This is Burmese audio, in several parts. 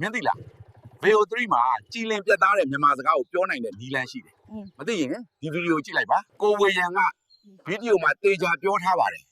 မင်းသိလား VO3 မှာကြည်လင်ပြတ်သားတဲ့မြန်မာစကားကိုပြောနိုင်တဲ့နီလန်းရှိတယ်อืมမသိရင်ဒီဗီဒီယိုကြည့်လိုက်ပါကိုဝေယံကဗီဒီယိုမှာတေချာပြောထားပါတယ်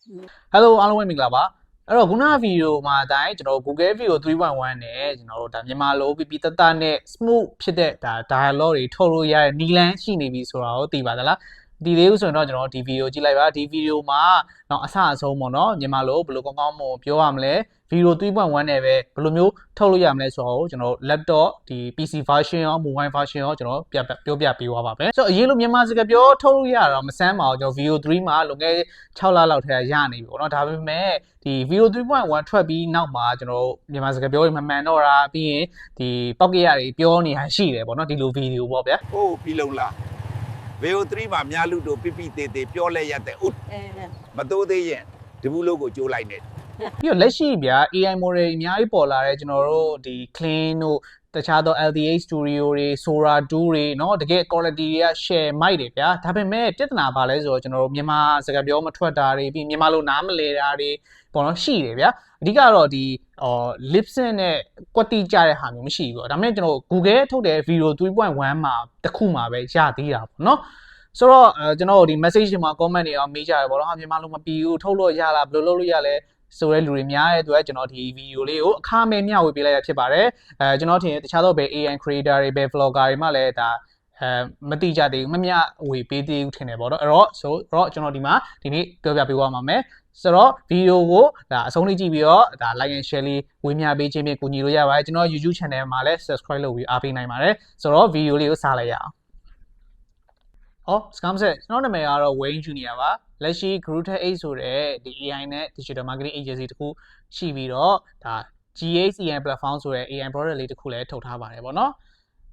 Hello အားလုံးပဲမင်္ဂလာပါအဲ့တော့ခုနကဗီဒီယိုမှာအတိုင်းကျွန်တော်တို့ Google Video 3.1နဲ့ကျွန်တော်တို့ဒါမြန်မာလိုပြပြတတ်တတ်နဲ့ smooth ဖြစ်တဲ့ဒါ dialogue တွေထုတ်လို့ရတဲ့နီလန်းရှိနေပြီဆိုတာကိုသိပါသလား ဒီလေးဦးဆိုရင်တော့ကျွန်တော်ဒီဗီဒီယိုကြည့်လိုက်ပါဒီဗီဒီယိုမှာတော့အဆအဆုံးပေါ့နော်မြန်မာလိုဘယ်လိုကောင်းကောင်းမွန်ပြောရမလဲဗီဒီယို3.1နဲ့ပဲဘယ်လိုမျိုးထုတ်လို့ရမလဲဆိုတော့ကျွန်တော် laptop ဒီ PC version ရော mobile version ရောကျွန်တော်ပြပြောပြပေးသွားပါမယ်ဆိုတော့အရင်လိုမြန်မာစကားပြောထုတ်လို့ရတာတော့မဆန်းပါဘူးကျွန်တော် video 3မှာလွန်ခဲ့6လလောက်ထဲကရနေပြီပေါ့နော်ဒါပေမဲ့ဒီ video 3.1ထွက်ပြီးနောက်မှာကျွန်တော်မြန်မာစကားပြောတွေမမှန်တော့တာပြီးရင်ဒီပောက်ကရတွေပြောနေတာရှိတယ်ပေါ့နော်ဒီလို video ပေါ့ဗျာဟိုးပြီးလုံးလား VO3 မှာများလူတို့ပြပြသေးသေးပြောလဲရတဲ့ဥအဲမတိုးသေးရင်ဒီဘူးလို့ကိုကြိုးလိုက်နေပြီးတော့လက်ရှိဗျာ AI model အများကြီးပေါ်လာတဲ့ကျွန်တော်တို့ဒီ clean တို့ တခြားသော LDH studio တွေ Sora 2တွေเนาะတကယ် quality တွေက share မိုက်တယ်ဗျာဒါပေမဲ့ပြဿနာပါလဲဆိုတော့ကျွန်တော်တို့မြန်မာစကားပြောမထွက်တာတွေပြီးမြန်မာလိုနားမလည်တာတွေပေါ့နော်ရှိတယ်ဗျာအဓိကတော့ဒီအော် lip sync နဲ့ကွက်တိကြတဲ့ဟာမျိုးမရှိဘူးပေါ့ဒါပေမဲ့ကျွန်တော် Google ထုတ်တဲ့ video 3.1မှာတစ်ခုမှာပဲရသေးတာပေါ့နော်ဆိုတော့အဲကျွန်တော်တို့ဒီ message တွေမှာ comment တွေအောင်မေးကြတယ်ပေါ့နော်ဟာမြန်မာလိုမပြီးဘူးထုတ်လို့ရလားဘယ်လိုလုပ်လို့ရလဲ ဆိုတဲ့လူတွေများတဲ့အတွက်ကျွန်တော်ဒီဗီဒီယိုလေးကိုအခမဲ့မျှဝေပေးလိုက်ရဖြစ်ပါတယ်အဲကျွန်တော်ထင်တခြားသောဘယ် AI creator တွေဘယ် vlogger တွေမှလည်းဒါအဲမတိကြသေးဘူးမမျှဝေပေးသေးဘူးထင်တယ်ပေါ့နော်အဲ့တော့ဆိုတော့ကျွန်တော်ဒီမှာဒီနေ့ပြောပြပေးသွားမှာမယ်ဆိုတော့ဗီဒီယိုကိုဒါအဆုံးလေးကြည့်ပြီးတော့ဒါ like and share လေးဝေမျှပေးခြင်းဖြင့်ကူညီလို့ရပါတယ်ကျွန်တော် YouTube channel မှာလည်း subscribe လုပ်ပြီးအားပေးနိုင်ပါတယ်ဆိုတော့ဗီဒီယိုလေးကိုစားလိုက်ရအောင် ဟော scam set ကျွန်တော်နာမည်ကတော့ Wayne Junior ပါလက်ရှိ Group Tech 8ဆိုတဲ့ဒီ AI နဲ့ Digital Marketing Agency တခုရှိပြီးတော့ဒါ GHCN platform ဆိုတဲ့ AI product လေးတစ်ခုလည်းထုတ်ထားပါတယ်ပေါ့နော်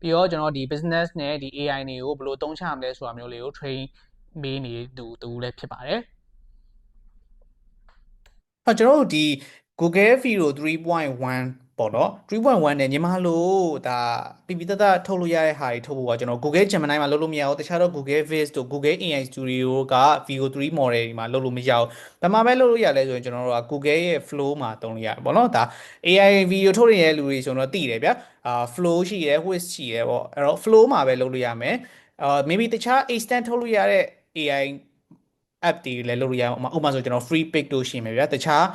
ပြီးတော့ကျွန်တော်ဒီ business နဲ့ဒီ AI တွေကိုဘယ်လိုသုံးချမလဲဆိုတာမျိုးလေးကို train မေးနေသူတူလည်းဖြစ်ပါတယ်ဟောကျွန်တော်တို့ဒီ Google Video 3.1ပေါ့နော်3.1နဲ့ညီမလို့ဒါပြပြတတ်တတ်ထုတ်လို့ရတဲ့ဟာတွေထုတ်ဖို့ကကျွန်တော် Google Gemini မှာလုပ်လို့မရဘူးတခြားတော့ Google Viz တို့ Google AI Studio က Video 3 model တွေမှာလုပ်လို့မရဘူးဒါမှပဲလုပ်လို့ရလဲဆိုရင်ကျွန်တော်တို့က Google ရဲ့ Flow မှာသုံးလို့ရတယ်ပေါ့နော်ဒါ AI video ထုတ်နေတဲ့လူတွေဆိုတော့သိတယ်ဗျာအာ Flow ရှိတယ် Wiz ရှိတယ်ပေါ့အဲ့တော့ Flow မှာပဲလုပ်လို့ရမယ်အာ maybe တခြား extend ထုတ်လို့ရတဲ့ AI app တွေလည်းလုပ်လို့ရအောင်ဥပမာဥပမာဆိုကျွန်တော် free pick တို့ရှိမယ်ဗျာတခြား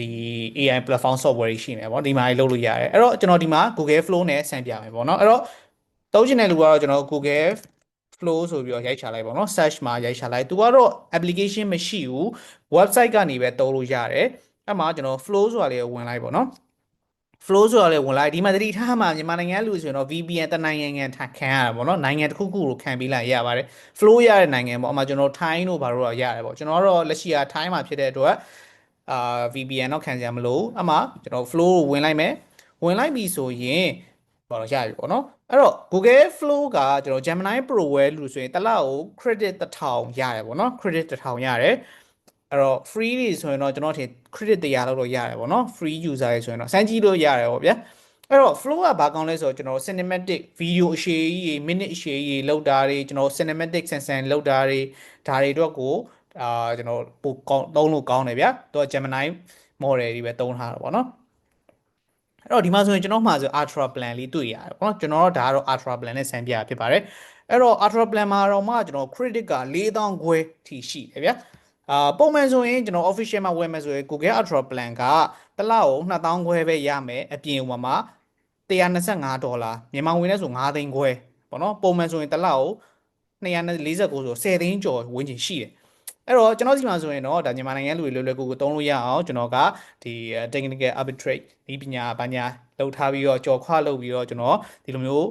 ဒီ AI platform software တွေရှိမယ်ပေါ့ဒီမှာလည်းလုပ်လို့ရတယ်အဲ့တော့ကျွန်တော်ဒီမှာ Google Flow နဲ့ဆန်းပြမယ်ပေါ့နော်အဲ့တော့သုံးချင်တဲ့လူကတော့ကျွန်တော် Google Flow ဆိုပြီးတော့ရိုက်ချလိုက်ပေါ့နော် search မှာရိုက်ချလိုက်သူကတော့ application မရှိဘူး website ကနေပဲသုံးလို့ရတယ်အဲ့မှာကျွန်တော် Flow ဆိုတာလေးကိုဝင်လိုက်ပေါ့နော် flow ဆိုတာလည်းဝင်လိုက်ဒီမှာတတိထားမှာမြန်မာနိုင်ငံလူဆိုရင်တော့ VPN တနိုင်ငံငံထခံရတာပေါ့နော်နိုင်ငံတစ်ခုခုကိုခံပြီးလိုက်ရပါတယ် flow ရတဲ့နိုင်ငံပေါ့အမှကျွန်တော် Thai တို့ဘာလို့တော့ရတယ်ပေါ့ကျွန်တော်ကတော့လက်ရှိက Thai မှာဖြစ်တဲ့အတွက်အာ VPN တော့ခံစရာမလိုအမှကျွန်တော် flow ကိုဝင်လိုက်မယ်ဝင်လိုက်ပြီဆိုရင်ဘာလို့ရပြီပေါ့နော်အဲ့တော့ Google Flow ကကျွန်တော် Gemini Pro ဝဲလူဆိုရင်တစ်လကို credit 1000ရတယ်ပေါ့နော် credit 1000ရတယ် အဲ့တော့ free တွေဆိုရင်တော့ကျွန်တော်ထင် credit 100လောက်တော့ရတယ်ပေါ့နော် free user တွေဆိုရင်တော့စမ်းကြည့်လို့ရတယ်ပေါ့ဗျာအဲ့တော့ flow ကဘာကောင်းလဲဆိုတော့ကျွန်တော် cinematic video အရှည်ကြီးတွေ minute အရှည်ကြီးတွေလောက်တာတွေကျွန်တော် cinematic ဆန်ဆန်လောက်တာတွေဒါတွေတော့ကိုအာကျွန်တော်ပိုကောင်းသုံးလို့ကောင်းတယ်ဗျာသူက Gemini model တွေပဲသုံးထားတာပေါ့နော်အဲ့တော့ဒီမှာဆိုရင်ကျွန်တော်မှာဆို ultra plan လေးတွေ့ရတယ်ပေါ့နော်ကျွန်တော်တို့ဒါကတော့ ultra plan နဲ့ဆန်းပြဖြစ်ပါတယ်အဲ့တော့ ultra plan မှာတော့မှကျွန်တော် credit က4000ခွဲထိရှိတယ်ဗျာ အာပုံမှန်ဆိုရင်ကျွန်တော် official မှာဝယ်မယ်ဆိုရင် Google Ultra Plan ကတစ်လကို2000ခွဲပဲရမယ်အပြင်ဟိုမှာ125ဒေါ်လာမြန်မာငွေနဲ့ဆို9သိန်းခွဲပေါ့နော်ပုံမှန်ဆိုရင်တစ်လကို249ဆို10သိန်းကျော်ဝန်းကျင်ရှိတယ်အဲ့တော့ကျွန်တော်စီမှာဆိုရင်တော့ဒါမြန်မာနိုင်ငံလူတွေလွယ်လွယ်ကူကူသုံးလို့ရအောင်ကျွန်တော်ကဒီ technical arbitrage ဒီပညာပညာလောက်ထားပြီးတော့ကြော်ခွလုပ်ပြီးတော့ကျွန်တော်ဒီလိုမျိုး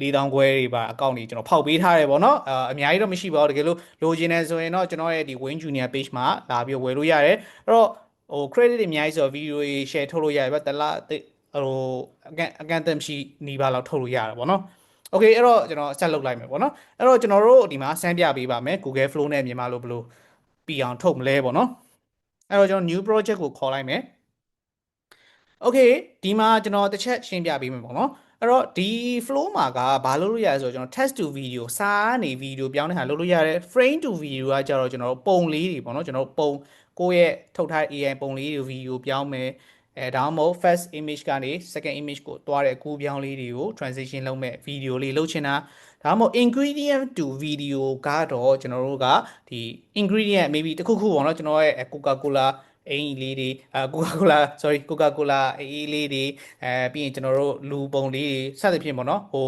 4000ခွဲတွေပါအကောင့်တွေကျွန်တော်ဖောက်ပေးထားတယ်ပေါ့နော်အာအများကြီးတော့မရှိပါဘူးတကယ်လို့လိုချင်တယ်ဆိုရင်တော့ကျွန်တော်ရဲ့ဒီ Win Junior page မှာလာပြီးဝယ်လို့ရတယ်အဲ့တော့ဟို credit တွေအများကြီးဆိုတော့ video တွေ share ထုတ်လို့ရတယ်ဗျတလားဟိုအကန်အကန်တမ်းရှိနီးပါးလောက်ထုတ်လို့ရတယ်ပေါ့နော် โอเคအဲ့တော့ကျွန်တော်ဆက်လုပ်လိုက်မယ်ပေါ့နော်အဲ့တော့ကျွန်တော်တို့ဒီမှာဆန်းပြပေးပါမယ် Google Flow နဲ့မြန်မာလိုဘယ်လိုပြီးအောင်ထုတ်မလဲပေါ့နော်အဲ့တော့ကျွန်တော် new project ကိုခေါ်လိုက်မယ် โอเคဒီမှာကျွန်တော်တစ်ချက်ရှင်းပြပေးမယ်ပေါ့နော် အဲ့တော့ဒီ flow မှာကဘာလုပ်လို့ရလဲဆိုတော့ကျွန်တော် text to video စာနေ video ပြောင်းတဲ့ဟာလုပ်လို့ရတယ် frame to video ကကြတော့ကျွန်တော်ပုံလေးတွေပေါ့နော်ကျွန်တော်ပုံကိုယ့်ရဲ့ထုတ်ထားတဲ့ AI ပုံလေးတွေ video ပြောင်းမယ်အဲဒါမှမဟုတ် first image ကနေ second image ကိုတွားတဲ့အကူပြောင်းလေးတွေကို transition လုပ်မဲ့ video လေးလုပ်ချင်တာဒါမှမဟုတ် ingredient to video ကတော့ကျွန်တော်တို့ကဒီ ingredient maybe တစ်ခုခုပေါ့နော်ကျွန်တော်ရဲ့ Coca-Cola အင်လေးတွေအာ Coca-Cola sorry Coca-Cola အေးလေးတွေအဲပြီးရင်ကျွန်တော်တို့လူပုံလေးတွေစသဖြင့်ပေါ့နော်ဟို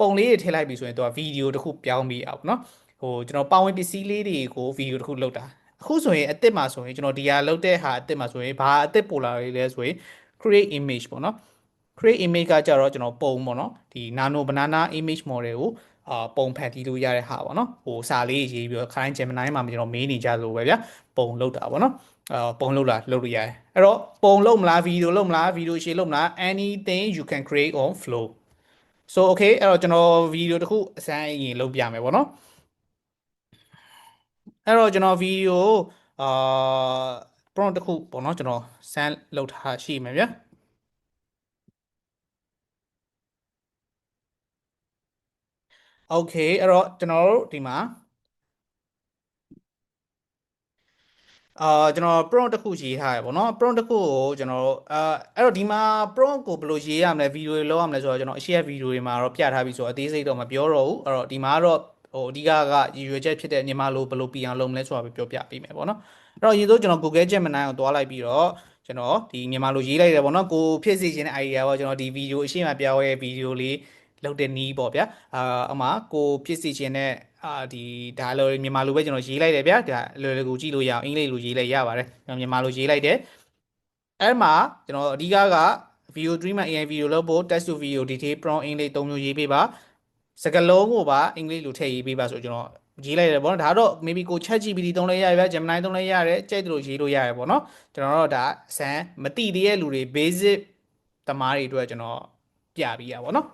ပုံလေးတွေထည့်လိုက်ပြီဆိုရင်တော့ဗီဒီယိုတစ်ခုပြောင်းပြီးအောင်ပေါ့နော်ဟိုကျွန်တော်ပါဝင်ပစ္စည်းလေးတွေကိုဗီဒီယိုတစ်ခုလုပ်တာအခုဆိုရင်အစ်စ်မှာဆိုရင်ကျွန်တော်ဒီဟာလုပ်တဲ့ဟာအစ်စ်မှာဆိုရင်ဘာအစ်စ်ပိုလာလေးလဲဆိုရင် create image ပေါ့နော် create image ကကြတော့ကျွန်တော်ပုံပေါ့နော်ဒီ nano banana image model ကိုအာပုံဖန်တီးလို့ရတဲ့ဟာပေါ့နော်ဟိုစာလေးရေးပြီးတော့ခိုင်း Gemini မှာကျွန်တော်မေးနေကြလို့ပဲဗျာပုံလုပ်တာပေါ့နော် အာပုံလုပ်လာလုပ်လို့ရတယ်အဲ့တော့ပုံလုပ်မလားဗီဒီယိုလုပ်မလားဗီဒီယိုရှေ့လုပ်မလား anything you can create on flow so okay အဲ့တော့ကျွန်တော်ဗီဒီယိုတစ်ခုအစမ်းအရင်လုပ်ပြမယ်ပေါ့နော်အဲ့တော့ကျွန်တော်ဗီဒီယိုအာ prompt တစ်ခုပေါ့နော်ကျွန်တော်စမ်းလုပ်ထားရှိမယ်ဗျာ โอเคအဲ့တော့ကျွန်တော်တို့ဒီမှာ အာကျွန်တော် prompt တစ်ခုရေးထားရပေါ့နော် prompt တစ်ခုကိုကျွန်တော်တို့အာအဲ့တော့ဒီမှာ prompt ကိုဘယ်လိုရေးရမလဲဗီဒီယိုတွေလောက်ရမလဲဆိုတော့ကျွန်တော်အရှိရဗီဒီယိုတွေမှာတော့ပြထားပြီးဆိုတော့အသေးစိတ်တော့မပြောတော့ဘူးအဲ့တော့ဒီမှာကတော့ဟိုအဓိကကရည်ရွယ်ချက်ဖြစ်တဲ့ညီမလိုဘယ်လိုပြအောင်လုပ်မလဲဆိုတာပဲပြောပြပေးမယ်ပေါ့နော်အဲ့တော့ရင်ဆုံးကျွန်တော် Google Gemini ကိုတွားလိုက်ပြီးတော့ကျွန်တော်ဒီမြန်မာလိုရေးလိုက်တယ်ပေါ့နော်ကိုဖြစ်စီခြင်းတဲ့ idea ပေါ့ကျွန်တော်ဒီဗီဒီယိုအရှိမပြောရဲဗီဒီယိုလေးလုပ်တဲ့နီးပေါ့ဗျာအာအမှကိုဖြစ်စီခြင်းတဲ့ အာဒီဒါလိုမြန်မာလိုပဲကျွန်တော်ရေးလိုက်တယ်ဗျာဒါလွယ်လွယ်ကူကြည့်လို့ရအောင်အင်္ဂလိပ်လိုရေးလိုက်ရပါတယ်ကျွန်တော်မြန်မာလိုရေးလိုက်တယ်အဲ့မှာကျွန်တော်အဓိကက video stream မှာ AI video လုပ်ဖို့ text to video detail prompt အင်္ဂလိပ်သုံးမျိုးရေးပေးပါစကားလုံးကိုပါအင်္ဂလိပ်လိုထည့်ရေးပေးပါဆိုကျွန်တော်ရေးလိုက်တယ်ပေါ့နော်ဒါတော့ maybe ကို chat GPT သုံးလိုက်ရရဗျာ Gemini သုံးလိုက်ရတယ်ကြိုက်တယ်လို့ရေးလို့ရတယ်ပေါ့နော်ကျွန်တော်တော့ဒါဆန်မတိသေးတဲ့လူတွေ basic တမားတွေအတွက်ကျွန်တော်ပြပြီးရပါတော့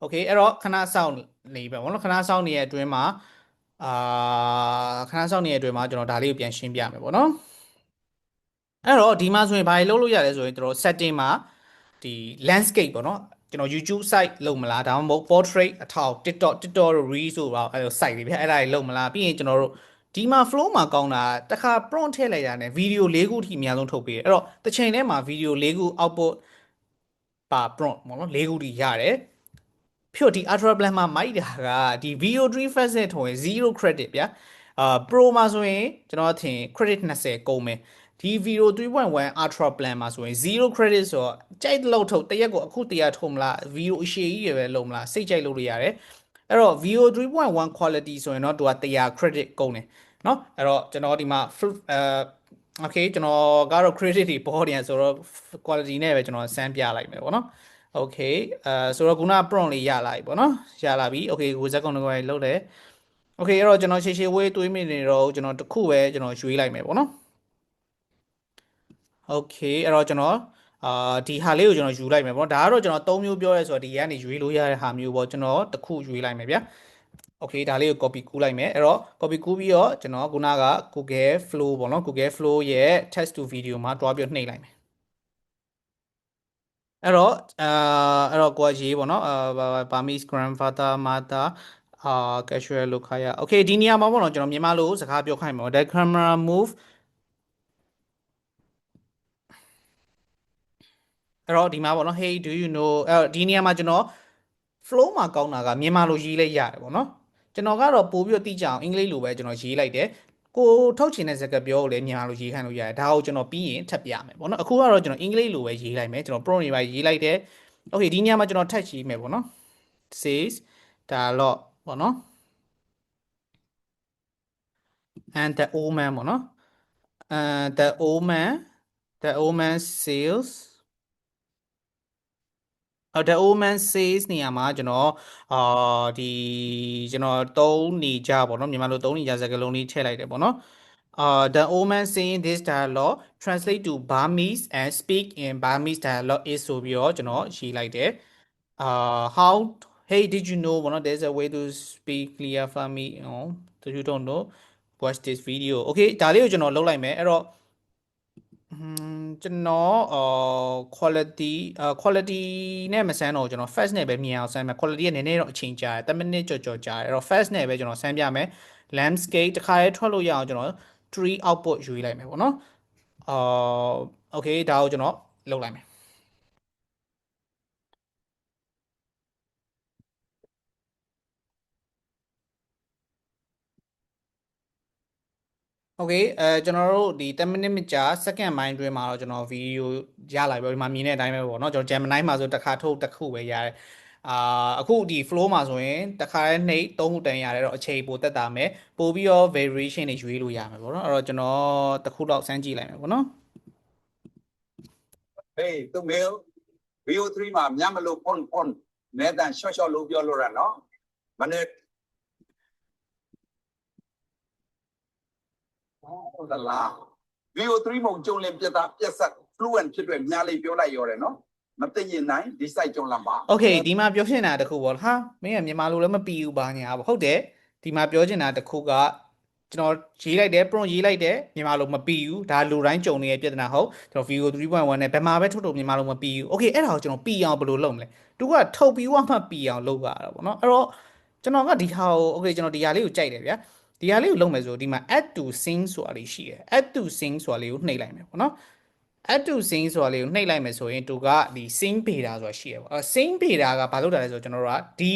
โอเคအဲ့တော့ခဏစောင့်နေပဲဘောနော်ခဏစောင့်နေတဲ့အတွင်းမှာအာခဏစောင့်နေတဲ့အတွင်းမှာကျွန်တော်ဒါလေးကိုပြန်ရှင်းပြမယ်ပေါ့နော်အဲ့တော့ဒီမှာဆိုရင်ဘာတွေလုပ်လို့ရလဲဆိုရင်ကျွန်တော် setting မှာဒီ landscape ပေါ့နော်ကျွန်တော် YouTube site လုပ်မလားဒါမှမဟုတ် portrait အထောက် TikTok TikTok တို့ Reels တို့ပါအဲ့လို site တွေဗျအဲ့ဒါတွေလုပ်မလားပြီးရင်ကျွန်တော်တို့ဒီမှာ flow မှာကောင်းတာတခါ prompt ထည့်လိုက်တာနဲ့ video ၄ခုထိအများဆုံးထုတ်ပေးတယ်အဲ့တော့တစ်ချိန်တည်းမှာ video ၄ခု output ပါ prompt ပေါ့နော်၄ခုထိရတယ် ဖြို့ဒီ ultra plan မှာမိုက်တာကဒီ VO3 fast နဲ့ထုံရင်0 credit ဗျာအာ pro မှာဆိုရင်ကျွန်တော်ထင် credit 20ကုန်မယ်ဒီ VO 3.1 ultra plan မှာဆိုရင်0 credit ဆိုတော့ကြိုက်လို့ထုတ်တရက်ကိုအခုတရက်ထုံမလား VO အရှိကြီးရပဲလုံးမလားစိတ်ကြိုက်လို့ရရတယ်အဲ့တော့ VO 3.1 quality ဆိုရင်တော့သူက100 credit ကုန်တယ်เนาะအဲ့တော့ကျွန်တော်ဒီမှာအဲ okay ကျွန်တော်ကတော့ credit တွေပေါ်တယ်ဆိုတော့ quality နဲ့ပဲကျွန်တော်စမ်းပြလိုက်မယ်ပေါ့ နော် okay အဲဆိုတော့ခုန prompt လေးရလာပြီပေါ့နော်ရလာပြီ okay ကိုဇက်ကောင်တော့လောက်တယ် okay အဲ့တော့ကျွန်တော်ရှေ့ရှေ့ဝေးတွေးမိနေတော့ကျွန်တော်တခုပဲကျွန်တော်ရွေးလိုက်မယ်ပေါ့နော် okay အဲ့တော့ကျွန်တော်အာဒီဟာလေးကိုကျွန်တော်ယူလိုက်မယ်ပေါ့ဒါကတော့ကျွန်တော်၃မျိုးပြောရဲဆိုတော့ဒီကနေရွေးလို့ရတဲ့ဟာမျိုးပေါ့ကျွန်တော်တခုရွေးလိုက်မယ်ဗျာ okay ဒါလေးကို copy ကူးလိုက်မယ်အဲ့တော့ copy ကူးပြီးတော့ကျွန်တော်ခုနက Google Flow ပေါ့နော် Google Flow ရဲ့ text to video မှာတွားပြီးနှိပ်လိုက်မယ် အဲ့တော့အာအဲ့တော့ကိုကရေးပေါ့နော်အာ Burmese grandfather mother အာ casual လို့ခါရ okay ဒီနေရာမှာပေါ့နော်ကျွန်တော်မြန်မာလိုစကားပြောခိုင်းမယ်ပေါ့ the camera move အဲ့တော့ဒီမှာပေါ့နော် hey do you know အဲ့တော့ဒီနေရာမှာကျွန်တော် flow မှာကောင်းတာကမြန်မာလိုရေးလိုက်ရတယ်ပေါ့နော်ကျွန်တော်ကတော့ပို့ပြီးတော့တိကျအောင်အင်္ဂလိပ်လိုပဲကျွန်တော်ရေးလိုက်တယ် ကိုထုတ်ချင်တဲ့စကားပြောကိုလည်းမြန်မာလိုရေးခိုင်းလို့ရတယ်ဒါကိုကျွန်တော်ပြီးရင်ထပ်ပြမယ်ပေါ့နော်အခုကတော့ကျွန်တော်အင်္ဂလိပ်လိုပဲရေးလိုက်မယ်ကျွန်တော် prompt တွေပါရေးလိုက်တယ် okay ဒီနေရာမှာကျွန်တော်ထပ်ရေးမယ်ပေါ့နော် says dialogue ပေါ့နော် and the old man ပေါ့နော် and the old man the old man says the old man says နေရာမှာကျွန်တော်အာဒီကျွန်တော်သုံးနေကြပေါ့နော်မြန်မာလိုသုံးနေကြစကားလုံးလေးထည့်လိုက်တယ်ပေါ့နော် uh the old man saying this dialogue translate to Burmese and speak in Burmese dialogue is ဆိုပြီးတော့ကျွန်တော်ရေးလိုက်တယ် uh how hey did you know ပေါ့နော် there's a way to speak clear for me oh so you don't know watch this video okay ဒါလေးကိုကျွန်တော်လုပ်လိုက်မယ်အဲ့တော့อืม ကျွန်တော်အာ quality အာ quality နဲ့မဆန်းတော့ကျွန်တော် fast နဲ့ပဲမြင်အောင်ဆန်းမယ် quality ကနည်းနည်းတော့အချိန်ကြာတယ်10မိနစ်ကျော်ကျော်ကြာတယ်အဲ့တော့ fast နဲ့ပဲကျွန်တော်ဆန်းပြမယ် landscape တစ်ခါတည်းထွက်လို့ရအောင်ကျွန်တော် tree output ယူလိုက်မယ်ပေါ့နော်အာ okay ဒါကိုကျွန်တော်လုပ်လိုက်မယ် โอเคအဲကျွန်တော်တို့ဒီ10 minute ကြာ second mind တွင်းမှာတော့ကျွန်တော်ဗီဒီယိုရလာပြီဒီမှာမြင်တဲ့အတိုင်းပဲပေါ့เนาะကျွန်တော် Gemini မှာဆိုတစ်ခါထုတ်တစ်ခုပဲရတယ်အာအခုဒီ flow မှာဆိုရင်တစ်ခါနဲ့နှိပ်သုံးခုတန်ရတယ်တော့အချိန်ပိုတက်တာမယ်ပို့ပြီးတော့ variation တွေရွေးလို့ရမယ်ပေါ့เนาะအဲ့တော့ကျွန်တော်တစ်ခုတော့စမ်းကြည့်လိုက်မယ်ပေါ့เนาะ ဟေးသူမေ VO3 မှာညမလို့ on on နဲ့တန် short short လို့ပြောလို့ရနော်မနေ့ ဟုတ်သလား VO3 မုံကျုံလင်ပြက်သားပြက်ဆက် fluent ဖြစ်တဲ့များလေးပြောလိုက်ရောတယ်နော်မသိရင်နိုင်ဒီ site ကျုံလန်ပါ Okay ဒီမှာပြောချင်တာတစ်ခုပေါ့ဟာမင်းကမြန်မာလိုလည်းမပြီးဘူးပါညာပေါ့ဟုတ်တယ်ဒီမှာပြောချင်တာတစ်ခုကကျွန်တော်ရေးလိုက်တယ် prompt ရေးလိုက်တယ်မြန်မာလိုမပြီးဘူးဒါလူတိုင်းကြုံနေတဲ့ပြဿနာဟုတ်ကျွန်တော် VO 3.1နဲ့ဘယ်မှာပဲထုတ်ထုတ်မြန်မာလိုမပြီးဘူး okay အဲ့ဒါကိုကျွန်တော်ပြီးအောင်ဘယ်လိုလုပ်မလဲသူကထုတ်ပြီးဝမှပြီးအောင်လုပ်ရတာပေါ့နော်အဲ့တော့ကျွန်တော်ကဒီဟာကို okay ကျွန်တော်ဒီဟာလေးကိုကြိုက်တယ်ဗျာ ဒီဟာလေးကိုလုပ်မယ်ဆိုဒီမှာ add to sync ဆိုတာလေးရှိတယ် add to sync ဆိုတာလေးကိုနှိပ်လိုက်မယ်ပေါ့နော် add to sync ဆိုတာလေးကိုနှိပ်လိုက်မယ်ဆိုရင်သူကဒီ sync beta ဆိုတာရှိရပါအဲ sync beta ကဘာလုပ်တာလဲဆိုတော့ကျွန်တော်တို့ကဒီ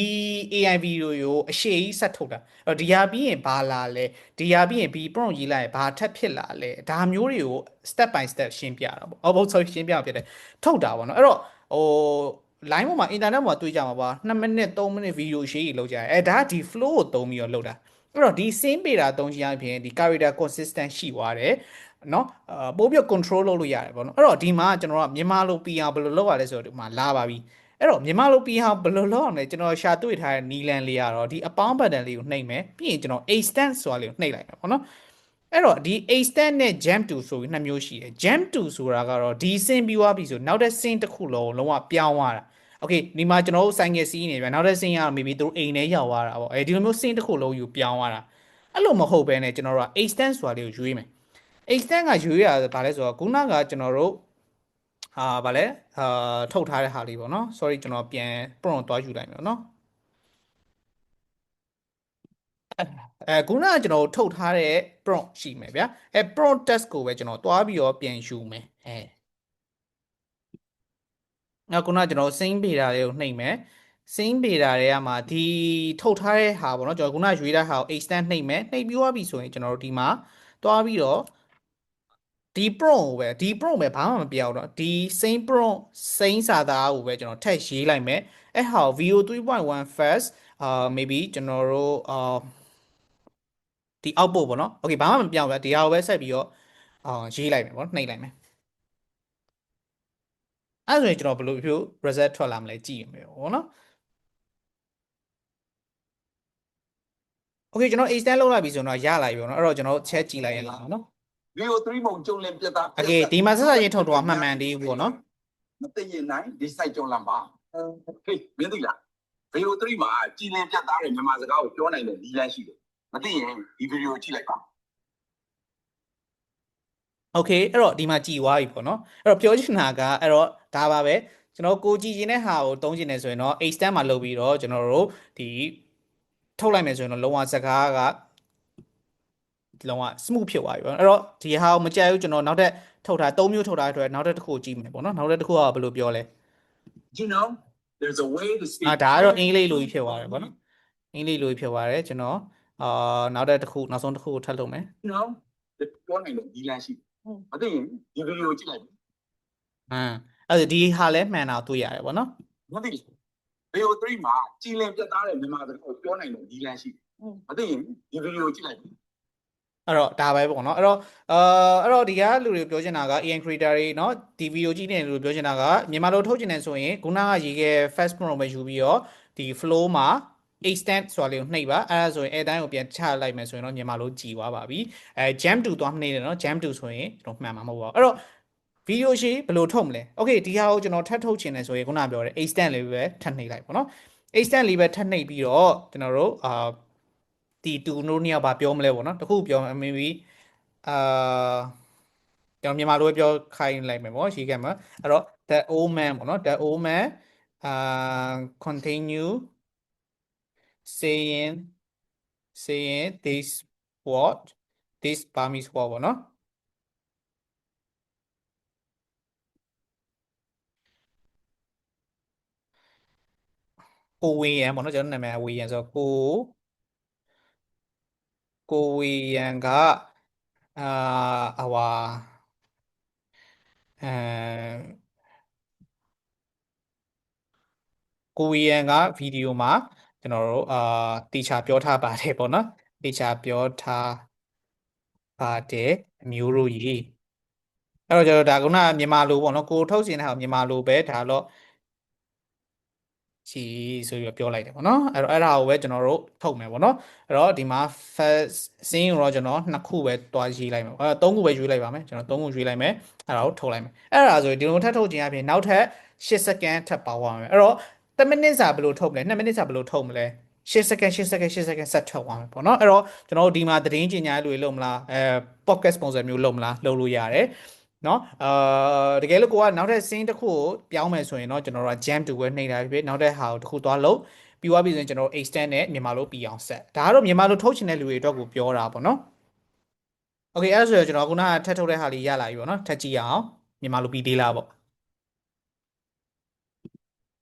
AI video ကိုအရှိကြီးဆက်ထုတ်တာအဲ့တော့ဒီဟာပြီးရင်ဘာလာလဲဒီဟာပြီးရင် B prompt ရေးလိုက်ရင်ဘာထပ်ဖြစ်လာလဲဒါမျိုးတွေကို step by step ရှင်းပြတာပေါ့အော်ဘုတ် sorry ရှင်းပြဖြစ်တယ်ထုတ်တာပေါ့နော်အဲ့တော့ဟို line ပေါ်မှာ internet ပေါ်မှာတွေ့ကြမှာပါ2မိနစ်3မိနစ် video ရှင်းကြီးလောက်ကြတယ်အဲဒါကဒီ flow ကိုသုံးပြီးတော့လုပ်တာ အဲ့တော့ဒီ sync beta သုံးချင်အပြင်ဒီ character consistent ရှိသွားတယ်เนาะအာပို့ပြီး control လုပ်လို့ရတယ်ပေါ့နော်အဲ့တော့ဒီမှာကျွန်တော်ကမြန်မာလို PR ဘယ်လိုလုပ်ရလဲဆိုတော့ဒီမှာလာပါပြီအဲ့တော့မြန်မာလို PR ဘယ်လိုလုပ်ရမလဲကျွန်တော်ရှာတွေ့ထားတဲ့နီလန်လေးကတော့ဒီအပေါင်း button လေးကိုနှိပ်မယ်ပြီးရင်ကျွန်တော် extend ဆိုတာလေးကိုနှိပ်လိုက်မယ်ပေါ့နော်အဲ့တော့ဒီ extend နဲ့ jump to ဆိုပြီးနှစ်မျိုးရှိတယ် jump to ဆိုတာကတော့ဒီ sync ပြီးသွားပြီဆိုနောက်တဲ့ sync တစ်ခုလုံးလုံးဝပြောင်းသွားတာ โอเคဒီမှာကျွန်တော်တို့ဆိုင်ငယ်စီးနေပြီနောက်တဲ့ sync ကတော့ maybe သူတို့အိမ်ထဲရောက်သွားတာပေါ့အဲဒီလိုမျိုး sync တစ်ခုလုံးယူပြောင်းသွားတာအဲ့လိုမဟုတ်ဘဲနဲ့ကျွန်တော်တို့က extend ဆိုတာလေးကိုရွေးမယ် extend ကရွေးရတာဗာလဲဆိုတော့ခုနကကျွန်တော်တို့အာဗာလဲအာထုတ်ထားတဲ့ဟာလေးပေါ့နော် sorry ကျွန်တော်ပြန် prompt သွားယူလိုက်မယ်နော်အဲခုနကကျွန်တော်ထုတ်ထားတဲ့ prompt ရှိမယ်ဗျာအဲ prompt test ကိုပဲကျွန်တော်သွားပြီးတော့ပြန်ယူမယ်အဲ နောက်ခုနကကျွန်တော် sync beta လေးကိုနှိပ်မယ် sync beta တွေကမှာဒီထုတ်ထားတဲ့ဟာပေါ့နော်ကျွန်တော်ခုနရွေးတဲ့ဟာကို extend နှိပ်မယ်နှိပ်ပြီးသွားပြီဆိုရင်ကျွန်တော်တို့ဒီမှာသွားပြီးတော့ဒီ prompt ကိုပဲဒီ prompt ပဲဘာမှမပြောင်းတော့ဒီ same prompt same စာသားကိုပဲကျွန်တော်ထည့်ရေးလိုက်မယ်အဲ့ဟာကို VO 3.1 first အာ maybe ကျွန်တော်တို့အာဒီ output ပေါ့နော် okay ဘာမှမပြောင်းဘူးဒီဟာကိုပဲဆက်ပြီးတော့အာရေးလိုက်မယ်ပေါ့နှိပ်လိုက်မယ် အဲ့ဒါဆိုရင်ကျွန်တော်ဘယ်လိုမျိုး result ထွက်လာမလဲကြည့်ရမယ်ပေါ့နော် okay ကျွန်တော် extend လုပ်လိုက်ပြီဆိုတော့ရလာပြီပေါ့နော်အဲ့တော့ကျွန်တော် check ကြည့်လိုက်ရအောင်နော် VO3 မုံကြုံလင်ပြတ်သား okay ဒီမှာဆက်ဆက်ချင်းထုတ်တော့မှန်မှန်သေးဘူးပေါ့နော်မသိရင်နိုင်ဒီ site ကြုံလမ်းပါဟေးမင်းသိလား VO3 မှာကြည်လင်ပြတ်သားတဲ့မြန်မာစကားကိုပြောနိုင်တဲ့ဒီလမ်းရှိတယ်မသိရင်ဒီဗီဒီယိုကြည့်လိုက်ပါ okay အဲ့တော့ဒီမှာကြည်သွားပြီပေါ့နော်အဲ့တော့ပြောချင်တာကအဲ့တော့ဒါပါပဲကျွန်တော်ကိုကြည်ချင်တဲ့ဟာကိုတုံးချင်တယ်ဆိုရင်တော့ extend မှာလုပ်ပြီးတော့ကျွန်တော်တို့ဒီထုတ်လိုက်မယ်ဆိုရင်တော့လုံးဝစကားကလုံးဝ smooth ဖြစ်သွားပြီပေါ့နော်အဲ့တော့ဒီဟာကိုမကြိုက်ဘူးကျွန်တော်နောက်ထပ်ထုတ်ထား၃မျိုးထုတ်ထားတဲ့အတွက်နောက်ထပ်တစ်ခုကိုကြည့်မယ်ပေါ့နော်နောက်ထပ်တစ်ခုကဘယ်လိုပြောလဲ you know there's a way to speak အာဒါကတော့အင်္ဂလိပ်လိုကြီးဖြစ်သွားတယ်ပေါ့နော်အင်္ဂလိပ်လိုကြီးဖြစ်သွားတယ်ကျွန်တော်အာနောက်တဲ့တစ်ခုနောက်ဆုံးတစ်ခုကိုထပ်လုပ်မယ် you know ပြောနိုင်တဲ့ဒီလမ်းရှိတယ် မသိရင်ဒီဗီဒီယိုကြည့်လိုက် အမ်အဲ့ဒါဒီဟာလဲမှန်တာတွေ့ရတယ်ပေါ့နော် မသိ VO3 မှာကြည်လင်ပြတ်သားတဲ့မြန်မာစကားကိုပြောနိုင်တဲ့ဒီလမ်းရှိတယ်မသိရင်ဒီဗီဒီယိုကြည့်လိုက် အဲ့တော့ဒါပဲပေါ့နော်အဲ့တော့အာအဲ့တော့ဒီကလူတွေပြောချင်တာက AN creator တွေเนาะဒီ video ကြည့်နေတဲ့လူတွေပြောချင်တာကမြန်မာလိုထုတ်ချင်တယ်ဆိုရင်ခုနကရေးခဲ့ fast promo ပဲယူပြီးတော့ဒီ flow မှာ extend ဆိုတာလေးကိုနှိပ်ပါအဲ့ဒါဆိုရင် air time ကိုပြန်ချလိုက်မယ်ဆိုရင်တော့မြန်မာလိုကြည်သွားပါပြီအဲ jam to သွားနှိပ်တယ်เนาะ jam to ဆိုရင်ကျွန်တော်မှန်မှာမဟုတ်ပါဘူးအဲ့တော့ video ရှိဘယ်လိုထုတ်မလဲ okay ဒီဟာကိုကျွန်တော်ထပ်ထုတ်ချင်တယ်ဆိုရင်ခုနပြောတဲ့ extend လေးပဲထပ်နှိပ်လိုက်ပေါ့နော် extend လေးပဲထပ်နှိပ်ပြီးတော့ကျွန်တော်တို့အာဒီတူတို့နှစ်ယောက်ဘာပြောမလဲပေါ့နော်တခုပြော maybe အာကျွန်တော်မြန်မာလိုပဲပြောခိုင်းလိုက်မယ်ပေါ့ရှိခဲ့မှာအဲ့တော့ the old man ပေါ့နော် the old man အာ continue saying saying this what this Burmese what ပေါ့နော်ကိုဝေယံပေါ့နော်ကျွန်တော်နာမည်ဝေယံဆိုတော့ကိုကိုဝေယံကအာဟွာအဲကိုဝေယံကဗီဒီယိုမှာ ကျွန်တော်တို့အာတေချာပြောထားပါတယ်ပေါ့နော်တေချာပြောထားပါတယ်အမျိုးတို့ကြီးအဲ့တော့ကျွန်တော်ဒါကကမြန်မာလိုပေါ့နော်ကိုထုတ်စင်တဲ့ဟာကိုမြန်မာလိုပဲဒါတော့ချီဆိုပြီးတော့ပြောလိုက်တယ်ပေါ့နော်အဲ့တော့အဲ့ဒါကိုပဲကျွန်တော်တို့ထုတ်မယ်ပေါ့နော်အဲ့တော့ဒီမှာ first scene ကိုတော့ကျွန်တော်နှစ်ခုပဲတွားရေးလိုက်မယ်အဲ့တော့သုံးခုပဲရွေးလိုက်ပါမယ်ကျွန်တော်သုံးခုရွေးလိုက်မယ်အဲ့ဒါကိုထုတ်လိုက်မယ်အဲ့ဒါဆိုရင်ဒီလိုထပ်ထုတ်ခြင်းအပြင်နောက်ထပ်8စက္ကန့်ထပ်ပါသွားမယ်အဲ့တော့ 10မိနစ်စာဘယ်လိုထုတ်မလဲ2မိနစ်စာဘယ်လိုထုတ်မလဲ10 second 10 second 10 second ဆက်ထုတ်အောင်ပေါ့နော်အဲ့တော့ကျွန်တော်တို့ဒီမှာသတင်းကြေညာတွေလုပ်မလားအဲ podcast ပုံစံမျိုးလုပ်မလားလုပ်လို့ရတယ်နော်အာတကယ်လို့ကိုကနောက်ထပ် scene တစ်ခုကိုပြောင်းမယ်ဆိုရင်တော့ကျွန်တော်တို့က jam to ပဲနှိမ့်တာဖြစ်ဖြစ်နောက်ထပ်ဟာကိုတစ်ခုသွားလုပ်ပြီးွားပြီဆိုရင်ကျွန်တော်တို့ extend နဲ့မြန်မာလိုပြီးအောင်ဆက်ဒါကတော့မြန်မာလိုထုတ်ချင်တဲ့လူတွေအတွက်ကိုပြောတာပေါ့နော် Okay အဲ့ဒါဆိုရင်ကျွန်တော်ခုနကထပ်ထုတ်တဲ့ဟာလေးရလာပြီပေါ့နော်ထပ်ကြည့်အောင်မြန်မာလိုပြီးသေးလားပေါ့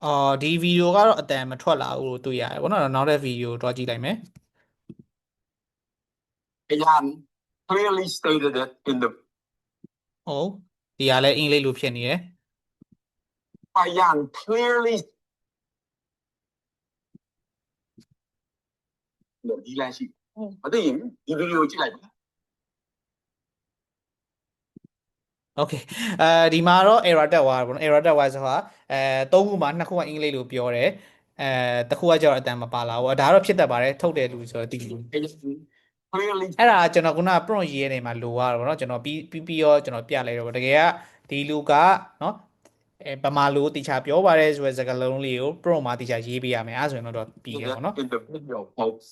အော်ဒီဗီဒီယိုကတော့အတန်မထွက်လာဘူးလို့တွေ့ရတယ်ပေါ့နော်နောက်တဲ့ဗီဒီယိုတော့ကြည့်လိုက်မယ် Ayan clearly stated it in the ဟုတ်ဒီကလည်းအင်္ဂလိပ်လိုဖြစ်နေတယ် Ayan clearly ဒီလမ်းရှိမသိရင်ဒီဗီဒီယိုကြည့်လိုက်ပါ Okay အဲဒီမှာတော့ error တက်သွားတယ်ပေါ့နော် error တက်သွားဆိုတာ အဲသုံးခုမှာနှစ်ခုကအင်္ဂလိပ်လိုပြောတယ်အဲတစ်ခုကကျတော့အတန်မပါလာဘူးဒါကတော့ဖြစ်တတ်ပါတယ်ထုတ်တယ်လူဆိုတော့တည်လို့ clearly အဲ့ဒါကျွန်တော်ခုနက prompt ရေးနေမှာလိုရတော့ဗောနော်ကျွန်တော်ပြီးပြီးပြီးရောကျွန်တော်ပြလိုက်တော့ဗောတကယ်ကဒီလူကနော်အဲပမာလိုတီချာပြောပါတယ်ဆိုတဲ့စကားလုံးလေးကို prompt မှာတီချာရေးပေးရမယ်အဲ့ဒါဆိုရင်တော့ပြီးရပါတော့ in the video folks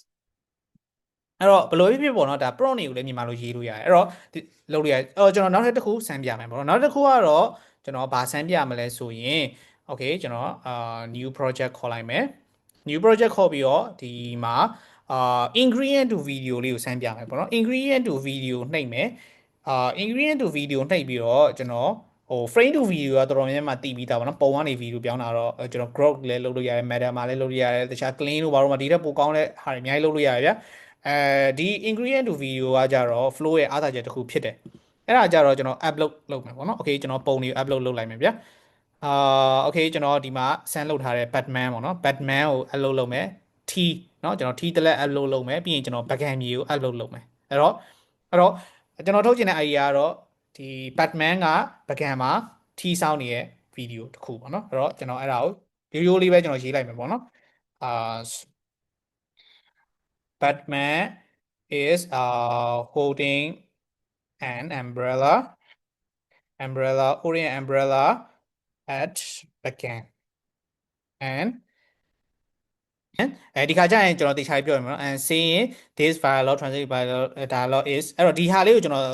အဲ့တော့ဘယ်လိုဖြစ်ဖြစ်ပေါ့နော်ဒါ prompt တွေကိုလည်းမြန်မာလိုရေးလို့ရတယ်အဲ့တော့ဒီလုပ်လို့ရတယ်အော်ကျွန်တော်နောက်ထပ်တစ်ခုစမ်းပြမယ်ပေါ့နော်နောက်တစ်ခုကတော့ ကျွန်တော်ဘာစမ်းပြမလဲဆိုရင် okay ကျွန်တော်အာ new project ခေါ်လိုက်မယ် new project ခေါ်ပြီးတော့ဒီမှာအာ ingredient to video လေးကိုစမ်းပြမယ်ပေါ့နော် ingredient to video နှိပ်မယ်အာ ingredient to video နှိပ်ပြီးတော့ကျွန်တော်ဟို frame to video ကတော်တော်များများတည်ပြီးသားပေါ့နော်ပုံကနေ video ပြောင်းတာတော့ကျွန်တော် growth လည်းလုပ်လို့ရတယ် matter မှာလည်းလုပ်လို့ရတယ်တခြား clean လို့ဘာလို့မှဒီထက်ပိုကောင်းတဲ့ဟာတွေအများကြီးလုပ်လို့ရတယ်ဗျာအဲဒီ ingredient to video ကကြတော့ flow ရဲ့အားသာချက်တစ်ခုဖြစ်တယ် အဲ့ဒါကြတော့ကျွန်တော် upload လုပ်မယ်ပေါ့နော် okay ကျွန်တော်ပုံတွေ upload လုပ်လိုက်မယ်ဗျာအာ okay ကျွန်တော်ဒီမှာဆန်းလုပ်ထားတဲ့ Batman ပေါ့နော် Batman ကို upload လုပ်မယ် T เนาะကျွန်တော် T တလက် upload လုပ်မယ်ပြီးရင်ကျွန်တော် backend မြေကို upload လုပ်မယ်အဲ့တော့အဲ့တော့ကျွန်တော်ထုတ်ချင်တဲ့ idea ကတော့ဒီ Batman က backend မှာ T စောင်းနေတဲ့ video တစ်ခုပေါ့နော်အဲ့တော့ကျွန်တော်အဲ့ဒါကို video လေးပဲကျွန်တော်ရေးလိုက်မယ်ပေါ့နော်အာ Batman is uh holding an umbrella umbrella orient umbrella at backend and အဲဒီခါကျရင်ကျွန်တော်တေချာပြောရမှာနော် and saying this dialog translate by dialog is အဲ့တော့ဒီဟာလေးကိုကျွန်တော်